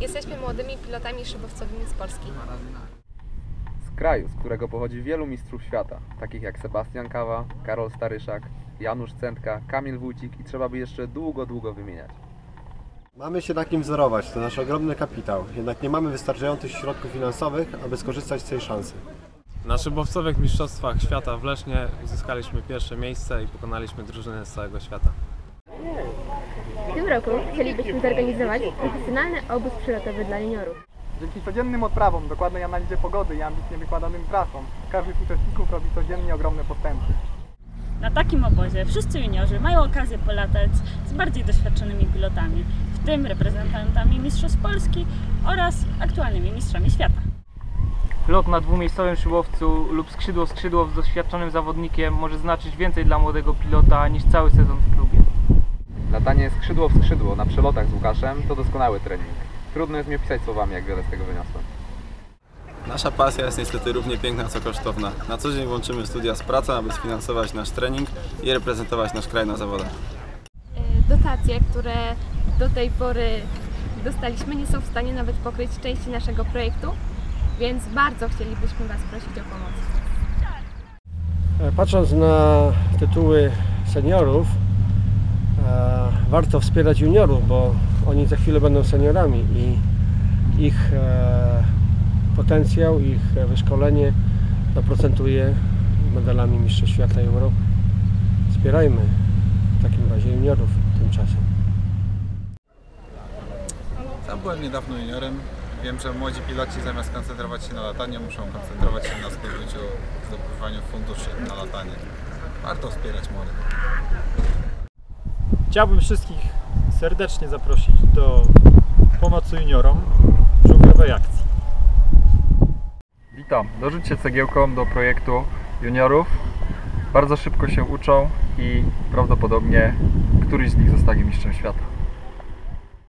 Jesteśmy młodymi pilotami szybowcowymi z Polski. Z kraju, z którego pochodzi wielu mistrzów świata, takich jak Sebastian Kawa, Karol Staryszak, Janusz Centka, Kamil Wójcik i trzeba by jeszcze długo, długo wymieniać. Mamy się na kim wzorować, to nasz ogromny kapitał. Jednak nie mamy wystarczających środków finansowych, aby skorzystać z tej szansy. Na szybowcowych mistrzostwach świata w Lesznie uzyskaliśmy pierwsze miejsce i pokonaliśmy drużyny z całego świata. W tym roku chcielibyśmy zorganizować profesjonalny obóz przylotowy dla juniorów. Dzięki codziennym odprawom, dokładnej analizie pogody i ambitnie wykładanym trasom, każdy z uczestników robi codziennie ogromne postępy. Na takim obozie wszyscy juniorzy mają okazję polatać z bardziej doświadczonymi pilotami, w tym reprezentantami Mistrzostw Polski oraz aktualnymi mistrzami świata. Lot na dwumiejscowym szybowcu lub skrzydło skrzydło z doświadczonym zawodnikiem może znaczyć więcej dla młodego pilota niż cały sezon w klubie. Latanie skrzydło w skrzydło na przelotach z Łukaszem to doskonały trening. Trudno jest mi opisać słowami, jak wiele z tego wyniosłem. Nasza pasja jest niestety równie piękna co kosztowna. Na co dzień łączymy studia z pracą, aby sfinansować nasz trening i reprezentować nasz kraj na zawodach. Dotacje, które do tej pory dostaliśmy, nie są w stanie nawet pokryć części naszego projektu, więc bardzo chcielibyśmy Was prosić o pomoc. E, Patrząc na tytuły seniorów, e, warto wspierać juniorów, bo oni za chwilę będą seniorami i ich e, potencjał, ich wyszkolenie doprocentuje medalami Mistrzostw Świata i Europy. Wspierajmy w takim razie juniorów tymczasem. Sam byłem niedawno juniorem. Wiem, że młodzi piloci zamiast koncentrować się na lataniu, muszą koncentrować się na zdobyciu, zdobywaniu funduszy na latanie. Warto wspierać młodych. Chciałbym wszystkich serdecznie zaprosić do pomocy juniorom w żółwiowej akcji. Witam. Dorzućcie cegiełką do projektu juniorów. Bardzo szybko się uczą i prawdopodobnie któryś z nich zostanie mistrzem świata.